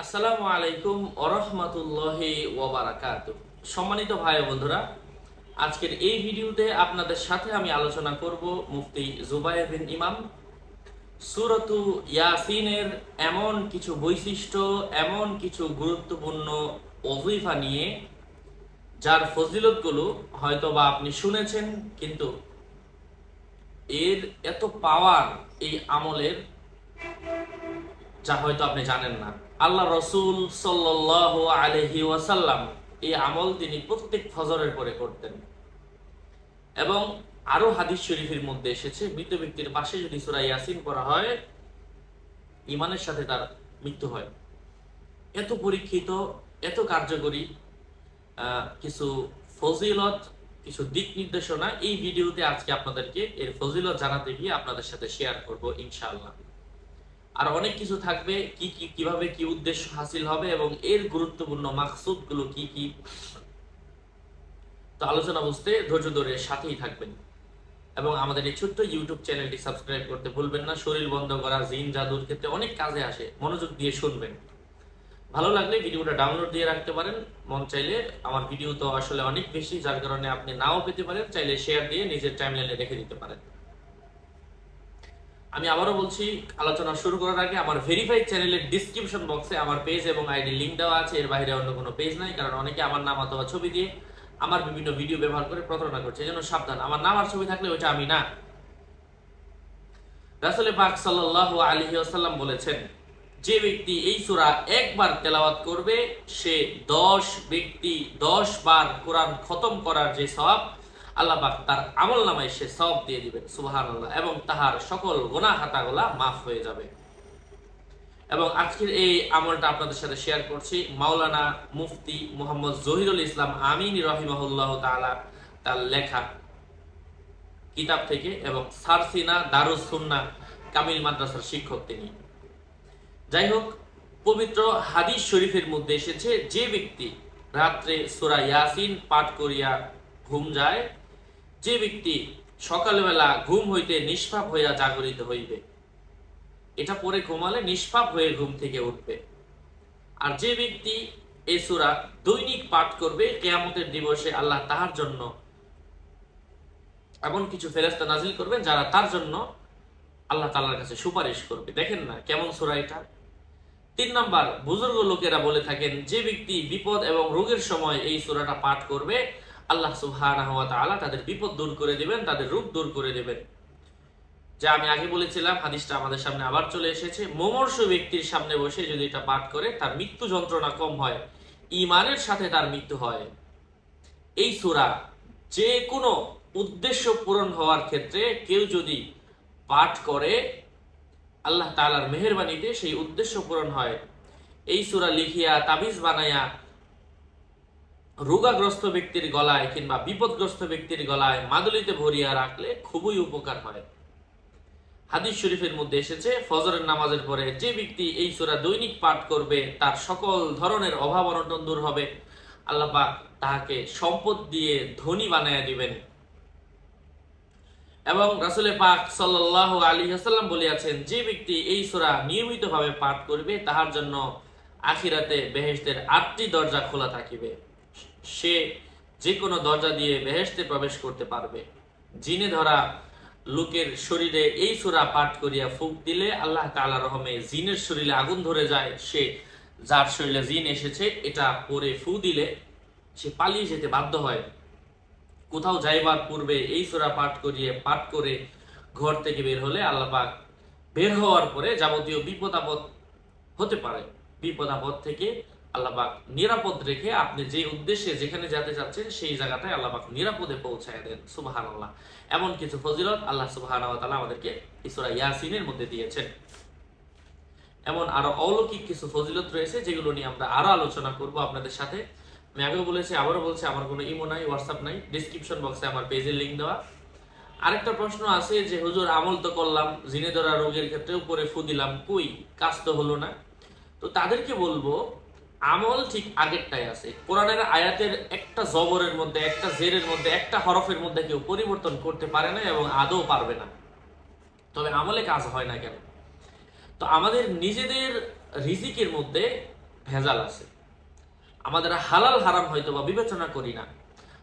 আসসালামু আলাইকুম ওরহমতুল্লাহি ওবারাকাত সম্মানিত ভাই বন্ধুরা, আজকের এই ভিডিওতে আপনাদের সাথে আমি আলোচনা করব মুফতি জুবাইর বিন ইমাম। সুরতু ইয়াসিনের এমন কিছু বৈশিষ্ট্য, এমন কিছু গুরুত্বপূর্ণ অজিফা নিয়ে, যার ফজিলতগুলো হয়তো বা আপনি শুনেছেন, কিন্তু এর এত পাওয়ার এই আমলের যা হয়তো আপনি জানেন না। আল্লাহ রসুল সাল্লাহ আলহি ওয়াসাল্লাম এই আমল তিনি প্রত্যেক ফজরের পরে করতেন। এবং আরও হাদিস শরীফের মধ্যে এসেছে, মৃত ব্যক্তির পাশে যদি সুরা ইয়াসিন করা হয় ইমানের সাথে তার মৃত্যু হয়। এত পরীক্ষিত, এত কার্যকরী কিছু ফজিলত, কিছু দিক নির্দেশনা এই ভিডিওতে আজকে আপনাদেরকে এর ফজিলত জানাতে গিয়ে আপনাদের সাথে শেয়ার করব ইনশাআল্লাহ। আর অনেক কিছু থাকবে, কি কি, কীভাবে কি উদ্দেশ্য হাসিল হবে এবং এর গুরুত্বপূর্ণ মাকসুদগুলো কি কি? তো আলোচনা বুঝতে ধৈর্য ধরে সাথেই থাকবেন। এবং আমাদের এই ছোট্ট ইউটিউব চ্যানেলটি সাবস্ক্রাইব করতে ভুলবেন না, শরীর বন্ধ করা, জিন, জাদুর ক্ষেত্রে অনেক কাজে আসে, মনোযোগ দিয়ে শুনবেন। ভালো লাগলে ভিডিওটা ডাউনলোড দিয়ে রাখতে পারেন, মন চাইলে আমার ভিডিও তো আসলে অনেক বেশি, যার কারণে আপনি নাও পেতে পারেন, চাইলে শেয়ার দিয়ে নিজের টাইমলাইনে রেখে দিতে পারেন। আমি আবারও বলছি, আলোচনা শুরু করার আগে আমার ভেরিফাইড চ্যানেলের ডিসক্রিপশন বক্সে আমার পেজ এবং আইডি লিঙ্ক দেওয়া আছে। এর বাইরে অন্য কোনো পেজ নাই, কারণ অনেকে আমার নাম অথবা ছবি দিয়ে আমার বিভিন্ন ভিডিও ব্যবহার করে প্রতারণা করছে এজন্য সাবধান। আমার নাম আর ছবি থাকলে ওইটা আমি না। রাসুল পাক সাল্লাল্লাহু আলাইহি ওয়াসাল্লাম বলেছেন, যে ব্যক্তি এই সূরা একবার তেলাওয়াত করবে, সে দশ ব্যক্তি দশ বার কোরআন খতম করার যে সওয়াব আল্লাহ পাক তার আমল নামায় সে সওয়াব দিয়ে দিবেন সুবহানাল্লাহ, এবং তাহার সকল গুনাহ খাতাগুলা মাফ হয়ে যাবে। এবং আজকের এই আমলটা আপনাদের সাথে শেয়ার করছি। মাওলানা মুফতি মোহাম্মদ জহিরুল ইসলাম আমিন রহিমাহুল্লাহ তাআলা তার লেখা কিতাব থেকে এবং সারসিনা দারুস সুন্না কামিল মাদ্রাসার শিক্ষক তিনি। যাই হোক, পবিত্র হাদিস শরীফের মধ্যে এসেছে, যে ব্যক্তি রাত্রে সূরা ইয়াসিন পাঠ করিয়া ঘুম যায় যে ব্যক্তি সকালবেলা ঘুম হইতে নিষ্পাপ হইয়া জাগরিত হইবে, এটা পরে ঘুমালে নিষ্পাপ হয়ে ঘুম থেকে উঠবে। আর যে ব্যক্তি এ সুরা দৈনিক পাঠ করবে, কেয়ামতের দিবসে আল্লাহ তাহার জন্য এমন কিছু ফেরেস্তা নাজিল করবেন যারা তার জন্য আল্লাহ তালার কাছে সুপারিশ করবে। দেখেন না কেমন সূরা এটা? তিন নাম্বার, বুজুর্গ লোকেরা বলে থাকেন, যে ব্যক্তি বিপদ এবং রোগের সময় এই সূরাটা পাঠ করবে আল্লাহ সুবহানাহু ওয়া তাআলা তাদের বিপদ দূর করে দিবেন, তাদের রূপ দূর করে দেবেন। যা আমি আগে বলেছিলাম, হাদিসটা আমাদের সামনে আবার চলে এসেছে। মোমর্ষ ব্যক্তির সামনে বসে যদি এটা পাঠ করে, তার মৃত্যু যন্ত্রণা কম হয় ইমানের সাথে তার মৃত্যু হয়। এই সুরা যে কোনো উদ্দেশ্য পূরণ হওয়ার ক্ষেত্রে কেউ যদি পাঠ করে, আল্লাহ তালার মেহেরবানিতে সেই উদ্দেশ্য পূরণ হয়। এই সূরা লিখিয়া, তাবিজ বানায়া রোগাগ্রস্ত ব্যক্তির গলায় কিংবা বিপদগ্রস্ত ব্যক্তির গলায় মাদুলিতে ভরিয়া রাখলে খুবই উপকার হয়। হাদিস শরীফের মধ্যে এসেছে, ফজরের নামাজের পরে যে ব্যক্তি এই সূরা দৈনিক পাঠ করবে, তার সকল ধরনের অভাব অনটন দূর হবে। আল্লাপাক তাহাকে সম্পদ দিয়ে ধনী বানায়া দিবেন। এবং রাসুলে পাক সাল্লাহ আলী হাসাল্লাম বলিয়াছেন, যে ব্যক্তি এই সূরা নিয়মিতভাবে পাঠ করবে, তাহার জন্য আখিরাতে বেহেশতের আটটি দরজা খোলা থাকিবে। সে যে কোনো দরজা দিয়ে বেহেশতে প্রবেশ করতে পারবে। জিনে ধরা লোকের শরীরে এই সূরা পাঠ করিয়া ফুক দিলে আল্লাহ তাআলা রহমে জিনের শরীরে আগুন ধরে যায়। সে যার শরীরে জিন এসেছে, এটা পরে ফু দিলে সে পালিয়ে যেতে বাধ্য হয়। কোথাও যাইবার পূর্বে এই সূরা পাঠ করিয়ে পাঠ করে ঘর থেকে বের হলে আল্লাহ পাক বের হওয়ার পরে যাবতীয় বিপদ আপদ হতে পারে। বিপদ আপদ থেকে আল্লাহ পাক নিরাপদ রেখে আপনি যে উদ্দেশ্যে যেখানে যেতে চাচ্ছেন, সেই জায়গাটায় আল্লাহ পাক নিরাপদে পৌঁছায় দেন। সুবাহান আল্লাহ এমন কিছু ফজিলত আল্লাহ সুবাহান তাআলা আমাদেরকে ইসরা ইয়াসিনের মধ্যে দিয়েছেন। এমন আরও অলৌকিক কিছু ফজিলত রয়েছে, যেগুলো নিয়ে আমরা আরও আলোচনা করব আপনাদের সাথে। আমি আগেও বলেছি, আবারও বলছি, আমার কোনো ইমো নাই, হোয়াটসঅ্যাপ নাই। ডিসক্রিপশন বক্সে আমার পেজের লিংক দেওয়া। আরেকটা প্রশ্ন আছে যে, হুজুর, আমল তো করলাম জিনে ধরা রোগের ক্ষেত্রে উপরে ফু দিলাম, কই? কাজ তো হলো না। তো তাদেরকে বলব আমল ঠিক আগেরটাই আছে। কোরআনের আয়াতের একটা জবরের মধ্যে, একটা জেরের মধ্যে, একটা হরফের মধ্যে কেউ পরিবর্তন করতে পারে না এবং আদৌ পারবে না। তবে আমলে কাজ হয় না কেন? তো আমাদের নিজেদের রিজিকের মধ্যে ভেজাল আছে। আমাদের হালাল হারাম হয়তো বা বিবেচনা করি না।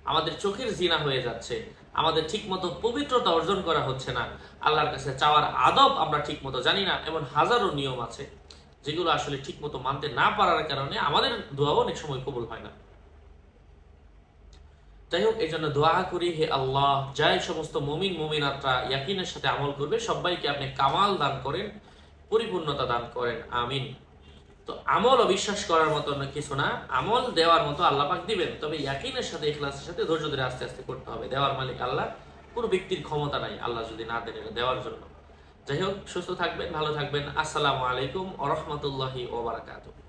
আমাদের চোখের জিনা হয়ে যাচ্ছে। আমাদের ঠিকমতো পবিত্রতা অর্জন করা হচ্ছে না। আল্লাহর কাছে চাওয়ার আদব আমরা ঠিকমতো জানি না, এমন হাজারো নিয়ম আছে। যেগুলো আসলে ঠিকমতো মানতে না পারার কারণে আমাদের দোয়াও অনেক সময় কবুল হয় না। যাই হোক এই জন্য দোয়া করি, হে আল্লাহ, যাই সমস্ত মমিন, মমিনাত্রা ইয়াকিনের সাথে আমল করবে, সবাইকে আপনি কামাল দান করেন, পরিপূর্ণতা দান করেন, আমিন। তো আমল অবিশ্বাস করার মতো কিছু না, আমল দেওয়ার মতো আল্লাহ পাক দিবেন, তবে ইয়াকিনের সাথে, ইখলাসের সাথে ধৈর্য ধরে আস্তে আস্তে করতে হবে। দেওয়ার মালিক আল্লাহ, কোনো ব্যক্তির ক্ষমতা নাই আল্লাহ যদি না দেন দেওয়ার জন্য। যাই হোক সুস্থ থাকবেন ভালো থাকবেন। আসসালামু আলাইকুম ওরহমতুল্লাহি ওবরাকাতুহ